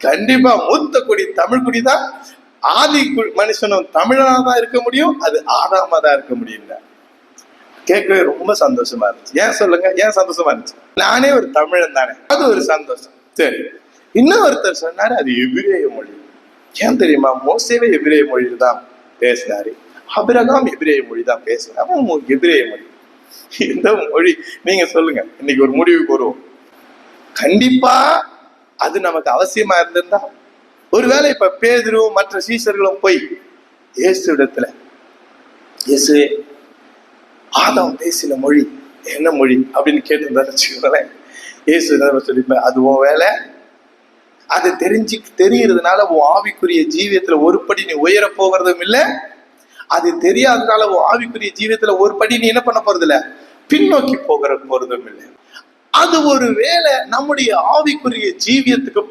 கண்டிப்பா மூத்த குடி தமிழ் குடி தான் ஆதி மனுஷனும் தமிழனா தான் இருக்க முடியும். அது ஆதாமா தான் இருக்க முடியும் கேட்கவே ரொம்ப சந்தோஷமா இருந்துச்சு. ஏன் சொல்லுங்க? ஏன் சந்தோஷமா இருந்துச்சு? நானே ஒரு தமிழன் தானே. அது ஒரு சந்தோஷம். சரி. இன்னும் ஒருத்தர் சொன்னாரு அது எபிரேய மொழி. ஏன் தெரியுமா? மோசேவே எபிரேய மொழியில் தான் பேசினாரு. அபிரகாம் எபிரேய மொழி தான் பேசினார் எபிரேய மொழி. இந்த மொழி நீங்க சொல்லுங்க. இன்னைக்கு ஒரு முடிவுக்கு வருவோம். கண்டிப்பா அது நமக்கு அவசியமா இருந்திருந்தா ஒருவேளை இப்ப பேதுரும் மற்ற சீசர்களும் போய் இயேசு இடத்துல இயேசு ஆதாம் பேசின மொழி என்ன மொழி அப்படின்னு கேட்டிருந்தாரு வச்சுக்கோங்களேன். இயேசு சொல்லிப்பேன் அது உன் வேலை. அது தெரிஞ்சு தெரியறதுனால உன் ஆவிக்குரிய ஜீவியத்துல ஒரு படி நீ உயர போகிறதும் இல்லை. அது தெரியாததுனால உன் ஆவிக்குரிய ஜீவியத்துல ஒரு படி நீ என்ன பண்ண போறது இல்ல பின்னோக்கி போகிற போறதும் இல்லை. அது ஒரு வேலை நம்முடைய ஆவிக்குரிய ஜீவியத்துக்கு